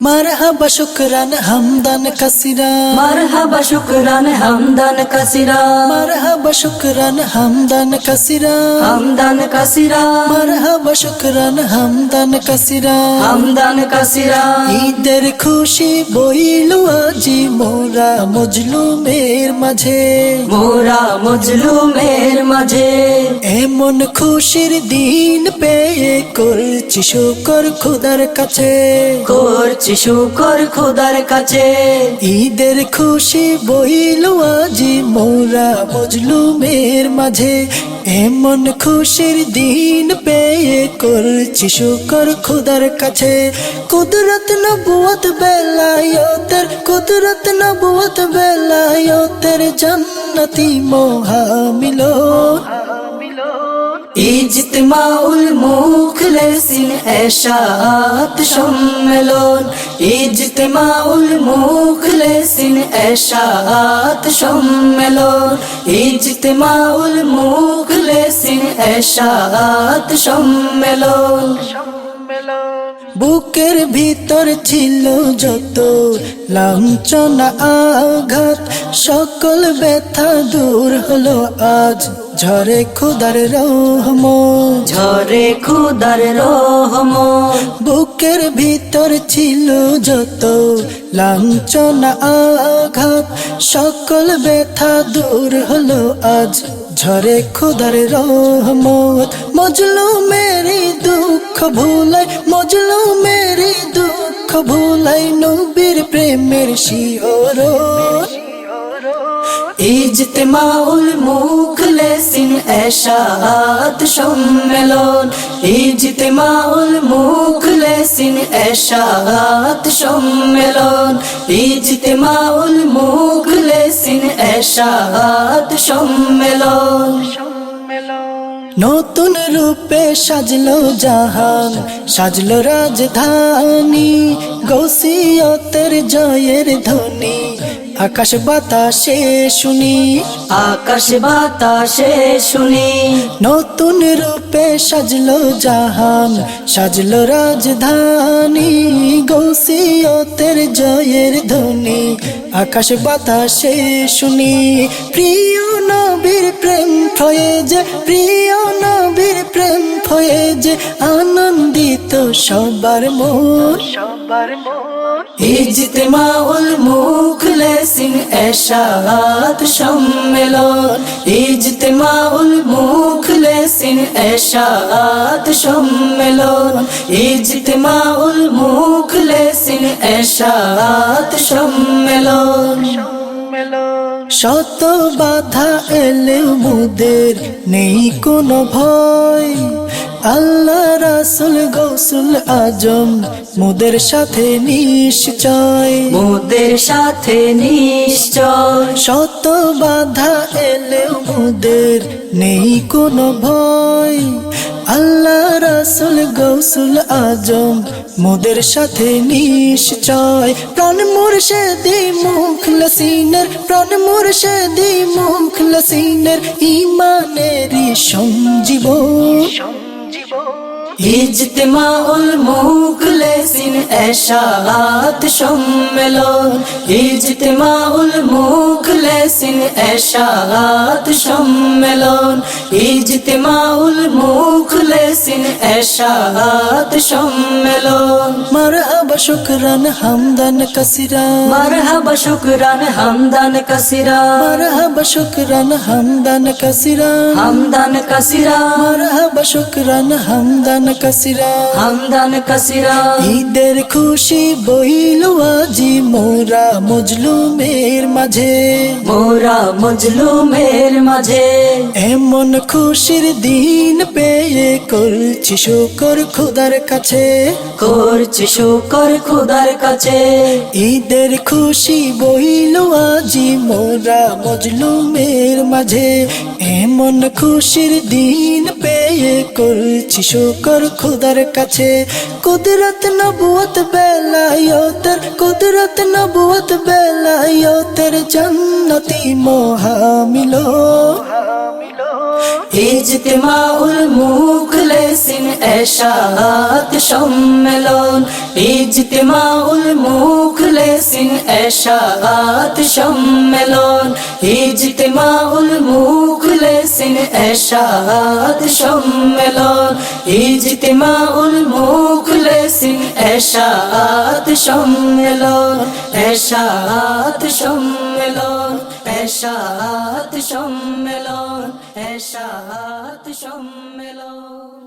মারহাবা শুকরান হামদান কাসিরা। মারহাবা শুকরান হামদান কাসিরা। মারহাবা শুকরান হামদান কাসিরা। হামদান কাসিরা। মারহাবা শুকরান হামদান কাসিরা। হামদান কাসিরা। ঈদের খুশি বইল আজি মোরা মজলুমের মাঝে। মোরা মজলুমের মাঝে। এমন খুশির দিন পেয়ে করছি শুকর খুদার কাছে। করছি শুকর খোদার কাছে। ঈদের খুশি বইল আজি, মোরা মজলুমের মাঝে। এমন খুশির দিন পেয়ে করছি শুকর খুদার কাছে। কুদরত নবুয়ত বেলায়তের, কুদরত নবুয়ত বেলায়তের জান্নতি মহামিলো ইজতিমাউল মুখলেসিন এশাত সম্মেলন। ইজতমাউল মুখলেসিন এশাত সম্মেলন। ইজতমাউল মুখলেসিন এশাত সম্মেলন। বুকের ভিতর ছিল যত লাঞ্ছনা আঘাত সকল ব্যথা দূর হলো আজ। ঝরে খুদার রহম। ঝরে খুদার রহমত বুকের ভিতর ছিল যত লাঞ্ছনা আঘাত সকল ব্যথা দূর হলো আজ। ঝরে খুদার রহমত মজলু মেরি দুঃখ ভুলাই মজলু ভুলাই নবীর প্রেমের শিওরত ইজতিমাউল মুখলেসিন এশাত সম্মেলন ইজতিমাউল মুখলেসিন এশাত সম্মেলন ইজতিমাউল মুখলেসিন এশাত সম্মেলন। নতুন রূপে সাজলো জাহান সাজলো রাজধানী গৌসিয়তের জয়ের ধ্বনি। আকাশ বাতাসে শুনি। আকাশ বাতাসে শুনি। নতুন রূপে সাজলো জাহান সাজলো রাজধানী গৌসিয়তের জয়ের ধ্বনি। আকাশ বাতাসে শুনি প্রিয় নবীর প্রেম ফয়ে যে প্রিয় নবীর প্রেম ফয়ে যে আনন্দিত সবার মন। সবার মন। ইজতিমাউল মুখলেসিন এশাত সম্মেলন ইজতিমাউল মুখলেসিন এশাত সম্মেলন ইজতিমাউল মুখলেসিন এশাত সম্মেলন শত বাধা এলে মুদের নেই কোনো ভয়। আল্লাহ রাসুল গৌসুল আজম মুদের সাথে নিশ্চয়। মোদের সাথে নিশ্চয়। শত বাধা এলে মুদের নেই কোনো ভয়। আল্লাহ রাসুল গৌসুল আজম মোদের সাথে নিশ্চয়। প্রাণ মুর্শেদি মুখ লসিনের প্রাণ মুর্শেদি মুখ লসিনের ইমানেরই সঞ্জীবন। ইজতিমাউল মুখলেসিন এশাত সম্মেলন। ইজতিমাউল মুখলেসিন এশাত সম্মেলন। ইজতিমাউল মুখলেসিন এশাত সম্মেলন। মারহাবা শুকরান হামদান কাসিরা মারহাবা শুকরান হামদান কাসিরা মারহাবা শুকরান হামদান কাসিরা হামদান কাসিরা মারহাবা শুকরান হামদান কাসিরা হামদান কাসিরা ঈদের খুশি বইল আজি মোরা মজলুমের মাঝে। মোরা মজলুমের মাঝে। এমন খুশির দিন পেয়ে করছি শুকর খুদার কাছে। করছি শুকর খুদার কাছে। ঈদের খুশি বইল আজি মোরা মজলুমের মাঝে। এমন খুশির দিন পেয়ে করছি শুকর খুদার কাছে। কুদরত নবুয়ত বেলায়তের কুদরত নবুয়ত বেলায়তের জান্নতি মহামিলো। ইজতিমাউল মুখলেসিন এশাত সম্মেলন। ইজতিমাউল মুখলেসিন এশাত সম্মেলন। ইজতিমাউল মুখলেসিন এশাত সম্মেলন। ইজতিমাউল মুখলেসিন এশাত সম্মেলন। এশাত সম্মেলন। এশাত সম্মেলন এশাত সম্মেলন।